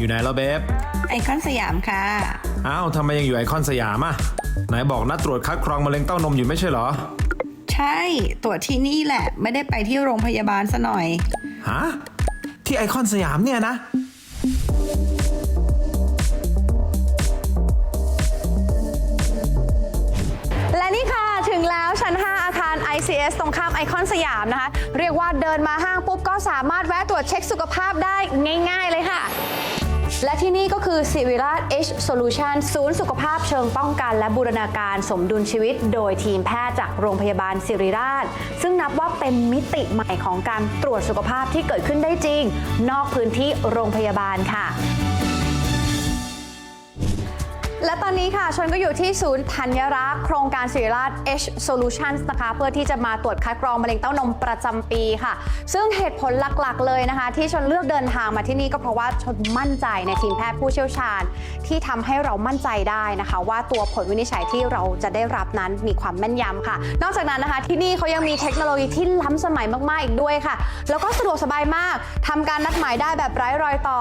อยู่ไหนแล้วเบฟไอคอนสยามค่ะอ้าวทำไมยังอยู่ไอคอนสยามอะไหนบอกนัดตรวจคัดกรองมะเร็งเต้านมอยู่ไม่ใช่เหรอ ใช่ตรวจที่นี่แหละ ไม่ได้ไปที่โรงพยาบาลซะหน่อยฮะที่ไอคอนสยามเนี่ยนะ และนี่ค่ะถึงแล้วชั้น 5 อาคาร ICS ตรงข้ามไอคอนสยามนะคะ เรียกว่าเดินมาห้างปุ๊บก็สามารถแวะตรวจเช็คสุขภาพได้ง่าย ๆ เลยค่ะ และที่นี่ก็คือสิริราช H Solution ศูนย์สุขภาพเชิงป้องกัน และบูรณาการสมดุลชีวิต โดยทีมแพทย์จากโรงพยาบาลสิริราช ซึ่งนับว่าเป็นมิติใหม่ของการตรวจสุขภาพที่เกิดขึ้นได้จริง นอกพื้นที่โรงพยาบาลค่ะ ตอนนี้ค่ะชนก็อยู่ที่ศูนย์ธัญรักษ์โครงการศิริราช H Solutions นะคะ เพื่อที่จะมาตรวจคัดกรองมะเร็งเต้านมประจำปีค่ะ ซึ่งเหตุผลหลักๆ เลยนะคะ ที่ชนเลือกเดินทางมาที่นี่ก็เพราะว่าชนมั่นใจในทีมแพทย์ผู้เชี่ยวชาญ ที่ทำให้เรามั่นใจได้นะคะ ว่าตัวผลวินิจฉัยที่เราจะได้รับนั้นมีความแม่นยำค่ะ นอกจากนั้นนะคะ ที่นี่เขายังมีเทคโนโลยีที่ล้ำสมัยมากๆอีกด้วยค่ะ แล้วก็สะดวกสบายมากทำการนัดหมายได้แบบไร้รอยต่อ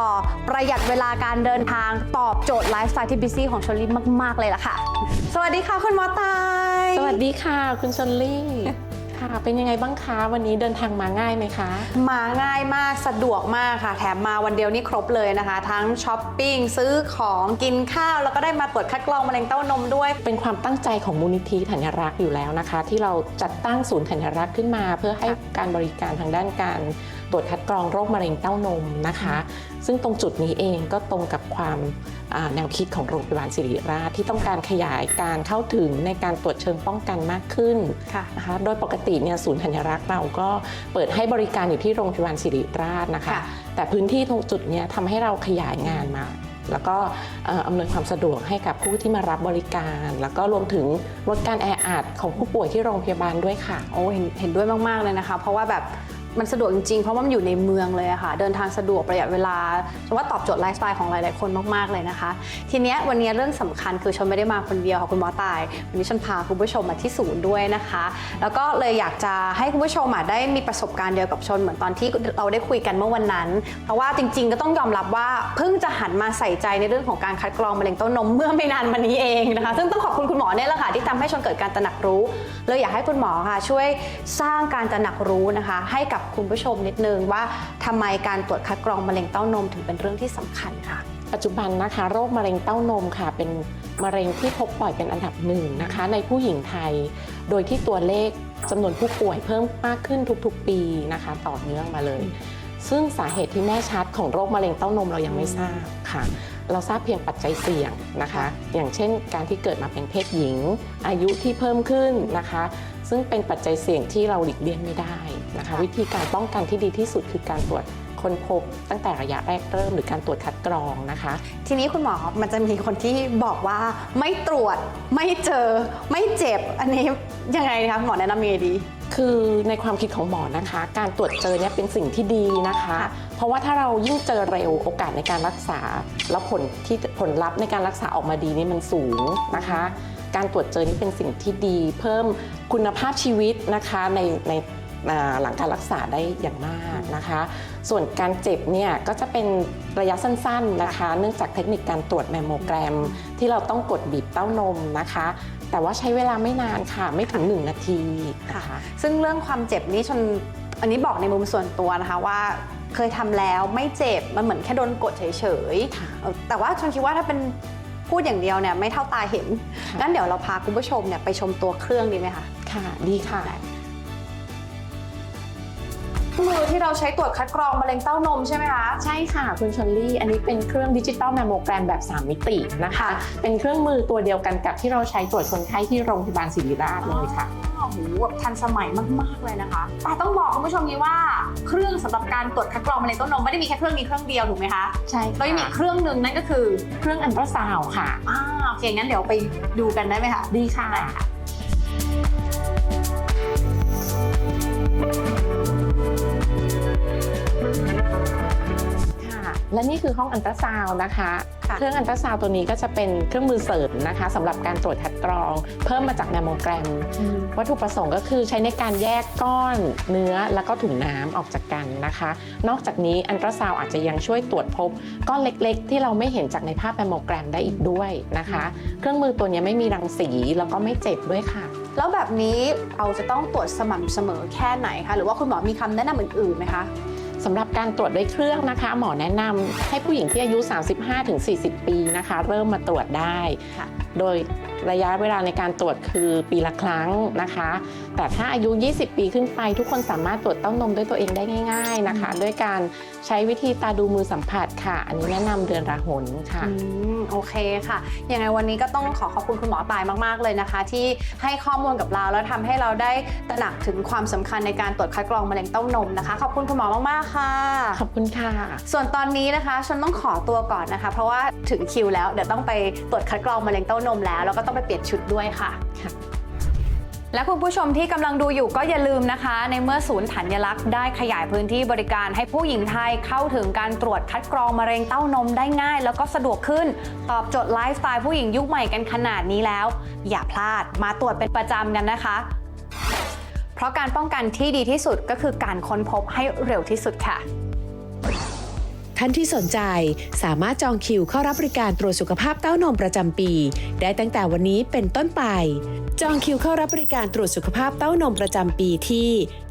ประหยัดเวลาการเดินทางตอบโจทย์ไลฟ์สไตล์ที่บิซี่ของชลลี่มาก ๆ เลยล่ะค่ะ สวัสดีค่ะคุณหมอตาย สวัสดีค่ะ คุณชลลี่ค่ะเป็นยังไงบ้างคะวันนี้เดินทางมาง่ายไหมคะ มาง่ายมากสะดวกมากค่ะ แถมมาวันเดียวนี่ครบเลยนะคะ ทั้งช้อปปิ้งซื้อของกินข้าว แล้วก็ได้มาตรวจคัดกรองมะเร็งเต้านมด้วย เป็นความตั้งใจของมูลนิธิธัญรักษ์อยู่แล้วนะคะ ที่เราจัดตั้งศูนย์ธัญรักษ์ขึ้นมา เพื่อให้การบริการทางด้านการ ตรวจคัดกรองโรคมะเร็งเต้านมนะคะ ซึ่งตรงจุดนี้เองก็ตรงกับความอ่าแนวคิดของโรงพยาบาลศิริราชที่ต้องการขยายการเข้าถึงในการตรวจเชิงป้องกันมากขึ้นค่ะนะคะโดยปกติเนี่ยศูนย์ธัญรักษ์เราก็เปิดให้บริการอยู่ที่โรงพยาบาลศิริราชนะคะค่ะแต่พื้นที่ตรงจุดเนี้ยทำให้เราขยายงานมาแล้วก็เอ่ออำนวยความสะดวกให้กับผู้ที่มารับบริการ แล้วก็รวมถึงลดการแออัดของผู้ป่วยที่โรงพยาบาลด้วยค่ะ โอ้เห็นเห็นด้วยมาก ๆ เลยนะคะ เพราะว่าแบบ มันสะดวกจริงๆ เพราะว่ามันอยู่ในเมืองเลยอะค่ะ เดินทางสะดวกประหยัดเวลาฉันว่าตอบโจทย์ไลฟ์สไตล์ของหลายๆคนมากๆเลยนะคะ ทีเนี้ยวันนี้เรื่องสำคัญคือชนไม่ได้มาคนเดียวค่ะคุณหมอตาย วันนี้ฉันพาคุณผู้ชมมาที่ศูนย์ด้วยนะคะ แล้วก็เลยอยากจะให้คุณผู้ชมได้มีประสบการณ์เดียวกับชนเหมือนตอนที่เราได้คุยกันเมื่อวันนั้น เพราะว่าจริง ๆ ก็ต้องยอมรับว่าเพิ่งจะหันมาใส่ใจในเรื่องของการคัดกรองมะเร็งเต้านมเมื่อไม่นานมานี้เองนะคะ ซึ่งต้องขอบคุณคุณหมอเนี่ยแหละค่ะที่ทำให้ชนเกิดการตระหนักรู้เลยอยากให้คุณหมอค่ะช่วยสร้างการตระหนักรู้นะคะ ให้กับคุณผู้ชมนิดนึงว่าทำไมการตรวจคัดกรองมะเร็งเต้านมถึงเป็นเรื่องที่สำคัญค่ะ ปัจจุบันนะคะ โรคมะเร็งเต้านมค่ะ เป็นมะเร็งที่พบบ่อยเป็นอันดับหนึ่งนะคะ ในผู้หญิงไทย โดยที่ตัวเลขจำนวนผู้ป่วยเพิ่มมากขึ้นทุกๆ ปีนะคะ ต่อเนื่องมาเลย ซึ่งสาเหตุที่แน่ชัดของโรคมะเร็งเต้านมเรายังไม่ทราบค่ะ เราทราบเพียงปัจจัยเสี่ยงนะคะ อย่างเช่นการที่เกิดมาเป็นเพศหญิง อายุที่เพิ่มขึ้นนะคะ ซึ่งเป็นปัจจัยเสี่ยงที่เราหลีกเลี่ยงไม่ได้นะคะ วิธีการป้องกันที่ดีที่สุดคือการตรวจ ค้นพบตั้งแต่ระยะแรกเริ่มหรือการตรวจคัดกรองนะคะ ทีนี้คุณหมอมันจะมีคนที่บอกว่าไม่ตรวจไม่เจอ ไม่เจ็บ อันนี้ยังไงคะหมอแนะนำยังไงดี คือในความคิดของหมอนะคะ การตรวจเจอเนี่ยเป็นสิ่งที่ดีนะคะ เพราะว่าถ้าเรายิ่งเจอเร็วโอกาสในการรักษา แล้วผลที่ผลลัพธ์ในการรักษาออกมาดีนี่มันสูงนะคะ การตรวจเจอนี่เป็นสิ่งที่ดี เพิ่มคุณภาพชีวิตนะคะในในอ่า หลังการรักษาได้อย่างมากนะคะ ส่วนการเจ็บเนี่ยก็จะเป็นระยะสั้นๆนะคะ เนื่องจากเทคนิคการตรวจแมมโมแกรม ที่เราต้องกดบีบเต้านมนะคะ แต่ว่าใช้เวลาไม่นานค่ะไม่ถึง 1 นาทีนะคะซึ่งเรื่องความเจ็บนี่ชนอันนี้บอกในมุมส่วนตัวนะคะว่าเคยทำแล้วไม่เจ็บมันเหมือนแค่โดนกดเฉยค่ะๆเอ่อแต่ว่าชนคิดว่าถ้าเป็นพูดอย่างเดียวเนี่ยไม่เท่าตาเห็นค่ะงั้นเดี๋ยวเราพาคุณผู้ชมเนี่ยไปชมตัวเครื่องดีไหมคะค่ะดีค่ะ มือที่เราใช้ตรวจคัดกรองมะเร็งเต้านมใช่ไหมคะ ใช่ค่ะคุณชลลี่ อันนี้เป็นเครื่องดิจิตอลแมมโมแกรมแบบ 3 มิตินะคะ เป็นเครื่องมือตัวเดียวกันกับที่เราใช้ตรวจคนไข้ที่โรงพยาบาลศิริราชเลยค่ะโอ้โหแบบทันสมัยมาก ๆ เลยนะคะ แต่ต้องบอกคุณผู้ชมนี้ว่าเครื่องสำหรับการตรวจคัดกรองมะเร็งเต้านมไม่ได้มีแค่เครื่องนี้เครื่องเดียวถูกไหมคะใช่แล้วยังมีอีกเครื่องหนึ่งนั่นก็คือเครื่องอันตราซาวด์ค่ะอ่าโอเคงั้นเดี๋ยวไปดูกันได้ไหมคะดีค่ะ และนี่คือห้องอันตราซาวน์นะคะค่ะเครื่องอันตราซาวน์ตัวนี้ก็จะเป็นเครื่องมือเสริมนะคะสำหรับการตรวจคัดกรอง เพิ่มมาจากแมมโมแกรม วัตถุประสงค์ก็คือใช้ในการแยกก้อนเนื้อแล้วก็ถุงน้ำออกจากกันนะคะ นอกจากนี้อันตราซาวน์อาจจะยังช่วยตรวจพบก้อนเล็กๆ ที่เราไม่เห็นจากในภาพแมมโมแกรมได้อีกด้วยนะคะ เครื่องมือตัวนี้ไม่มีรังสีแล้วก็ไม่เจ็บด้วยค่ะ แล้วแบบนี้เราจะต้องตรวจสม่ำเสมอแค่ไหนคะหรือว่าคุณหมอมีคำแนะนำอื่นๆไหมคะ สำหรับการตรวจด้วยเครื่องนะคะ หมอแนะนำให้ผู้หญิงที่อายุ 35-40 ปีนะคะ เริ่มมาตรวจได้ค่ะโดย ระยะเวลาในการตรวจคือปีละครั้งนะคะ แต่ถ้าอายุ 20 ปีขึ้นไปทุกคนสามารถตรวจเต้านมด้วยตัวเองได้ง่าย ๆนะคะ ด้วยการใช้วิธีตาดูมือสัมผัสค่ะ อันนี้แนะนำเดือนละหนค่ะ อืมโอเคค่ะ ยังไงวันนี้ก็ต้องขอขอบคุณคุณหมอตายมาก ๆ เลยนะคะ ที่ให้ข้อมูลกับเราแล้วทำให้เราได้ตระหนักถึงความสำคัญในการตรวจคัดกรองมะเร็งเต้านมนะคะ ขอบคุณคุณหมอมากๆค่ะ ขอบคุณค่ะ ส่วนตอนนี้นะคะฉันต้องขอตัวก่อนนะคะ เพราะว่าถึงคิวแล้วเดี๋ยวต้องไปตรวจคัดกรองมะเร็งเต้านมแล้วแล้วก็ต้องไปเปลี่ยนชุดด้วยค่ะ และคุณผู้ชมที่กำลังดูอยู่ก็อย่าลืมนะคะ ในเมื่อศูนย์ธัญลักษณ์ได้ขยายพื้นที่บริการให้ผู้หญิงไทยเข้าถึงการตรวจคัดกรองมะเร็งเต้านมได้ง่าย แล้วก็สะดวกขึ้น ตอบโจทย์ไลฟ์สไตล์ผู้หญิงยุคใหม่กันขนาดนี้แล้ว อย่าพลาดมาตรวจเป็นประจำกันนะคะ เพราะการป้องกันที่ดีที่สุดก็คือการค้นพบให้เร็วที่สุดค่ะ ท่านที่สนใจ สามารถจองคิวเข้ารับบริการตรวจสุขภาพเต้านมประจำปี ได้ตั้งแต่วันนี้เป็นต้นไป จองคิวเข้ารับบริการตรวจสุขภาพเต้านมประจำปีที่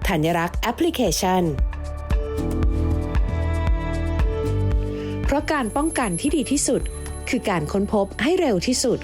ธัญรักษ์แอปพลิเคชัน เพราะการป้องกันที่ดีที่สุด คือการค้นพบให้เร็วที่สุด